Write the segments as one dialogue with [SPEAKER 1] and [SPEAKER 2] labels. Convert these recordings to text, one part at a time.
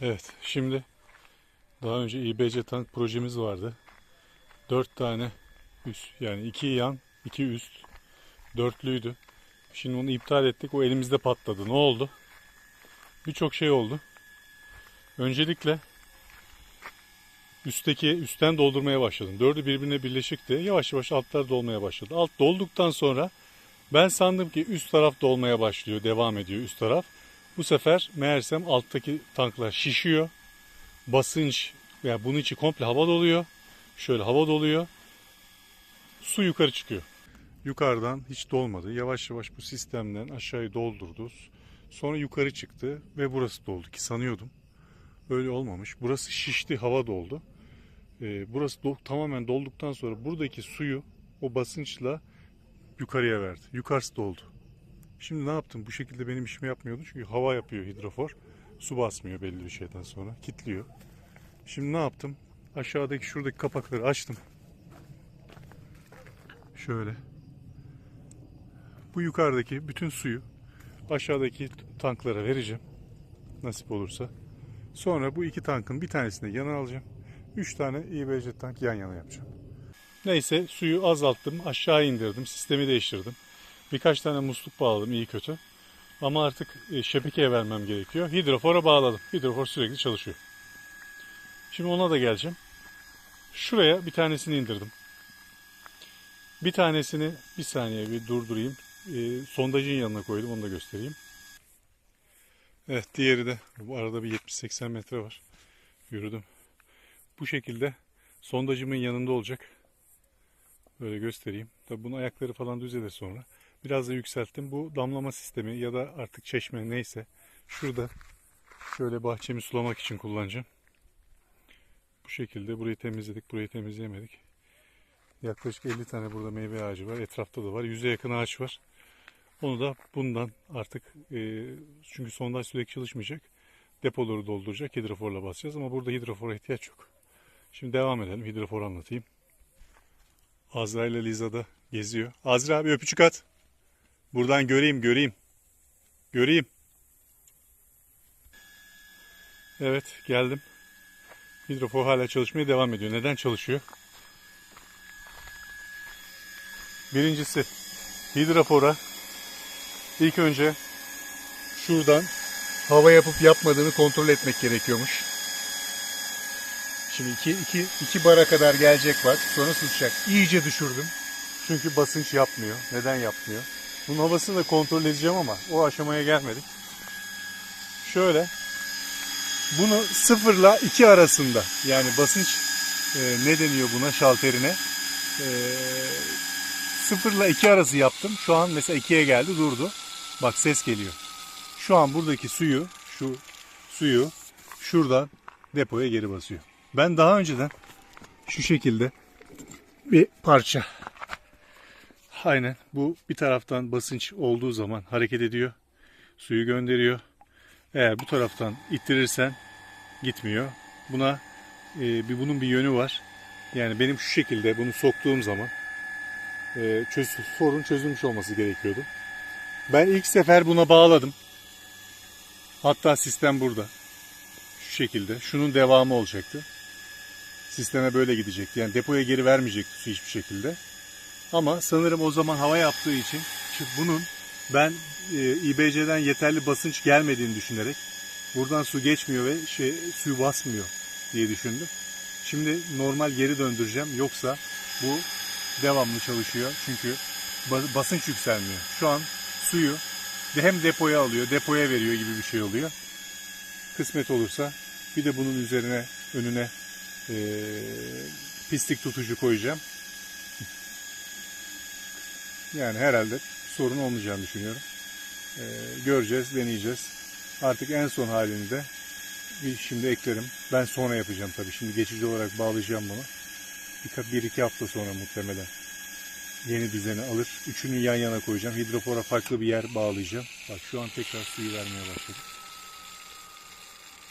[SPEAKER 1] Evet, şimdi daha önce İBC tank projemiz vardı. Dört tane üst, yani iki yan, iki üst, dörtlüydü. Şimdi onu iptal ettik, o elimizde patladı. Ne oldu? Birçok şey oldu. Öncelikle üstteki üstten doldurmaya başladım. Dördü birbirine birleşikti. Yavaş yavaş altlar dolmaya başladı. Alt dolduktan sonra ben sandım ki üst taraf dolmaya başlıyor, devam ediyor üst taraf. Bu sefer meğersem alttaki tanklar şişiyor. Basınç yani bunun içi komple hava doluyor. Şöyle hava doluyor. Su yukarı çıkıyor. Yukarıdan hiç dolmadı. Yavaş yavaş bu sistemden aşağıyı doldurdu. Sonra yukarı çıktı ve burası doldu ki sanıyordum. Öyle olmamış. Burası şişti, hava doldu. Ee, burası do- tamamen dolduktan sonra buradaki suyu o basınçla yukarıya verdi. Yukarısı doldu. Şimdi ne yaptım? Bu şekilde benim işimi yapmıyordu. Çünkü hava yapıyor hidrofor. Su basmıyor belli bir şeyden sonra. Kitliyor. Şimdi ne yaptım? Aşağıdaki şuradaki kapakları açtım. Şöyle. Bu yukarıdaki bütün suyu aşağıdaki tanklara vereceğim. Nasip olursa. Sonra bu iki tankın bir tanesini yana alacağım. Üç tane İBC tank yan yana yapacağım. Neyse suyu azalttım. Aşağı indirdim. Sistemi değiştirdim. Birkaç tane musluk bağladım iyi kötü. Ama artık e, şebekeye vermem gerekiyor. Hidrofora bağladım. Hidrofor sürekli çalışıyor. Şimdi ona da geleceğim. Şuraya bir tanesini indirdim. Bir tanesini bir saniye bir durdurayım. E, sondajın yanına koydum onu da göstereyim. Evet diğeri de bu arada bir 70-80 metre var. Yürüdüm. Bu şekilde sondajımın yanında olacak. Böyle göstereyim. Tabi bunun ayakları falan düzelir sonra. Biraz da yükselttim. Bu damlama sistemi ya da artık çeşme neyse. Şurada şöyle bahçemi sulamak için kullanacağım. Bu şekilde burayı temizledik. Burayı temizleyemedik. Yaklaşık 50 tane burada meyve ağacı var. Etrafta da var. Yüze yakın ağaç var. Onu da bundan artık e, çünkü sondaj sürekli çalışmayacak. Depoları dolduracak. Hidroforla basacağız ama burada hidrofora ihtiyaç yok. Şimdi devam edelim. Hidrofor anlatayım. Azra ile Liza da geziyor. Azra abi öpücük at. Buradan göreyim göreyim. Göreyim. Evet geldim. Hidrofor hala çalışmaya devam ediyor. Neden çalışıyor? Birincisi hidrofora ilk önce şuradan hava yapıp yapmadığını kontrol etmek gerekiyormuş. Şimdi iki, iki, iki bara kadar gelecek bak. Sonra susacak. İyice düşürdüm. Çünkü basınç yapmıyor. Neden yapmıyor? Bunun havasını da kontrol edeceğim ama o aşamaya gelmedik. Şöyle. Bunu sıfırla iki arasında yani basınç e, ne deniyor buna şalterine e, sıfırla iki arası yaptım. Şu an mesela ikiye geldi durdu. Bak ses geliyor. Şu an buradaki suyu şu suyu şuradan depoya geri basıyor. Ben daha önceden şu şekilde bir parça aynen bu bir taraftan basınç olduğu zaman hareket ediyor. Suyu gönderiyor. Eğer bu taraftan ittirirsen gitmiyor. Buna e, bir bunun bir yönü var. Yani benim şu şekilde bunu soktuğum zaman e, çöz, sorun çözülmüş olması gerekiyordu. Ben ilk sefer buna bağladım. Hatta sistem burada. Şu şekilde. Şunun devamı olacaktı. Sisteme böyle gidecekti. Yani depoya geri vermeyecekti su hiçbir şekilde. Ama sanırım o zaman hava yaptığı için bunun ben e, İBC'den yeterli basınç gelmediğini düşünerek buradan su geçmiyor ve şey suyu basmıyor diye düşündüm. Şimdi normal geri döndüreceğim. Yoksa bu devamlı çalışıyor. Çünkü ba- basınç yükselmiyor. Şu an suyu hem depoya alıyor, depoya veriyor gibi bir şey oluyor. Kısmet olursa bir de bunun üzerine önüne eee, pislik tutucu koyacağım. Yani herhalde sorun olmayacağını düşünüyorum. Eee, göreceğiz, deneyeceğiz. Artık en son halini de şimdi eklerim. Ben sonra yapacağım tabii. Şimdi geçici olarak bağlayacağım bunu. Bir, bir iki hafta sonra muhtemelen yeni düzeni alır. Üçünü yan yana koyacağım. Hidrofora farklı bir yer bağlayacağım. Bak şu an tekrar suyu vermeye başladı.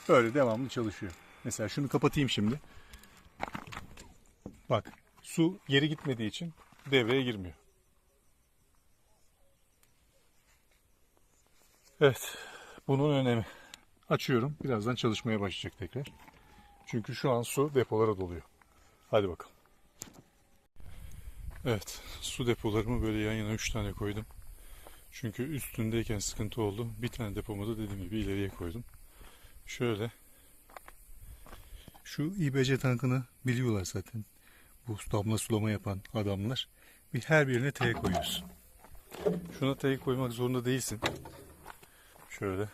[SPEAKER 1] Böyle devamlı çalışıyor. Mesela şunu kapatayım şimdi. Bak su geri gitmediği için devreye girmiyor. Evet. Bunun önemi. Açıyorum. Birazdan çalışmaya başlayacak tekrar. Çünkü şu an su depolara doluyor. Hadi bakalım. Evet. Su depolarımı böyle yan yana 3 tane koydum. Çünkü üstündeyken sıkıntı oldu. Bir tane depomu da dediğim gibi ileriye koydum. Şöyle. Şu İBC tankını biliyorlar zaten. Bu damla sulama yapan adamlar. Bir her birine T koyuyorsun. Şuna T koymak zorunda değilsin. Şöyle.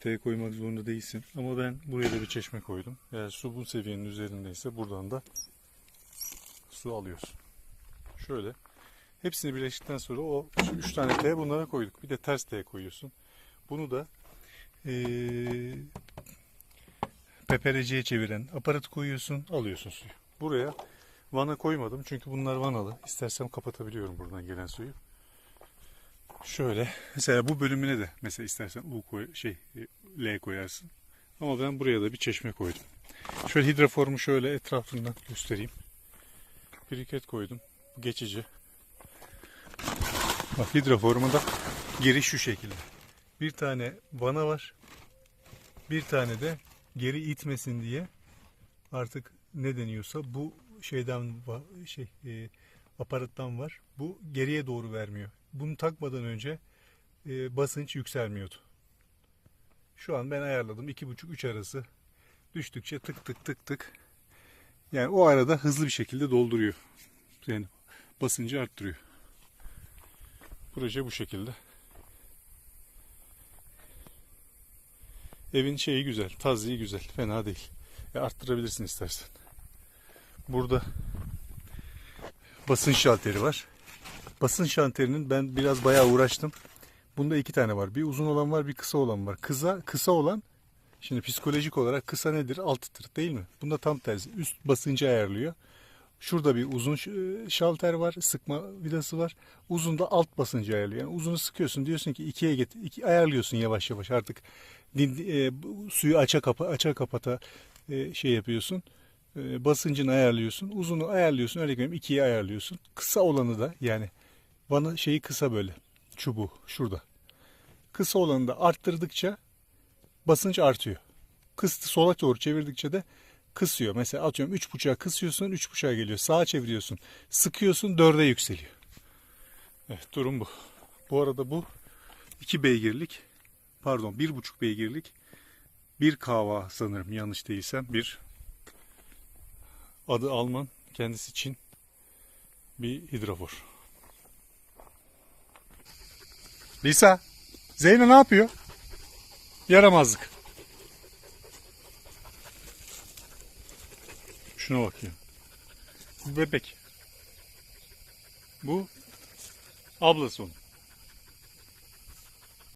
[SPEAKER 1] T koymak zorunda değilsin. Ama ben buraya da bir çeşme koydum. Eğer su bu seviyenin üzerindeyse buradan da su alıyorsun. Şöyle. Hepsini birleştikten sonra o 3 tane T bunlara koyduk. Bir de ters T koyuyorsun. Bunu da eee pepereciye çeviren aparatı koyuyorsun, alıyorsun suyu. Buraya vana koymadım çünkü bunlar vanalı. İstersem kapatabiliyorum buradan gelen suyu. Şöyle mesela bu bölümüne de mesela istersen U koy şey e, L koyarsın. Ama ben buraya da bir çeşme koydum. Şöyle hidroforumu şöyle etrafından göstereyim. Biriket koydum. Geçici. Bak hidroforuma da giriş şu şekilde. Bir tane vana var. Bir tane de geri itmesin diye artık ne deniyorsa bu şeyden şey e, aparattan var. Bu geriye doğru vermiyor. Bunu takmadan önce e, basınç yükselmiyordu. Şu an ben ayarladım 2,5-3 arası düştükçe tık tık tık tık yani o arada hızlı bir şekilde dolduruyor. Yani basıncı arttırıyor. Proje bu şekilde. Evin şeyi güzel, tazliği güzel, fena değil. E arttırabilirsin istersen. Burada basınç şalteri var. Basınç şalterinin ben biraz bayağı uğraştım. Bunda iki tane var. Bir uzun olan var, bir kısa olan var. Kısa kısa olan şimdi psikolojik olarak kısa nedir? Altıdır değil mi? Bunda tam tersi. Üst basıncı ayarlıyor. Şurada bir uzun e, şalter var, sıkma vidası var. Uzun da alt basıncı ayarlıyor. Yani uzunu sıkıyorsun diyorsun ki ikiye get, iki ayarlıyorsun yavaş yavaş artık e, suyu aça kapa aça kapata e, şey yapıyorsun. E, basıncını ayarlıyorsun. Uzunu ayarlıyorsun. Örnek veriyorum ikiye ayarlıyorsun. Kısa olanı da yani bana şeyi kısa böyle çubuğu şurada. Kısa olanı da arttırdıkça basınç artıyor. Kıstı sola doğru çevirdikçe de kısıyor. Mesela atıyorum 3.5'a kısıyorsun 3.5'a geliyor. Sağa çeviriyorsun. Sıkıyorsun 4'e yükseliyor. Evet durum bu. Bu arada bu 2 beygirlik pardon 1.5 beygirlik bir kava sanırım yanlış değilsem bir adı Alman kendisi için bir hidrofor. Lisa, Zeyno ne yapıyor? Yaramazlık. Şuna bakıyor. Bu bebek. Bu ablası onun.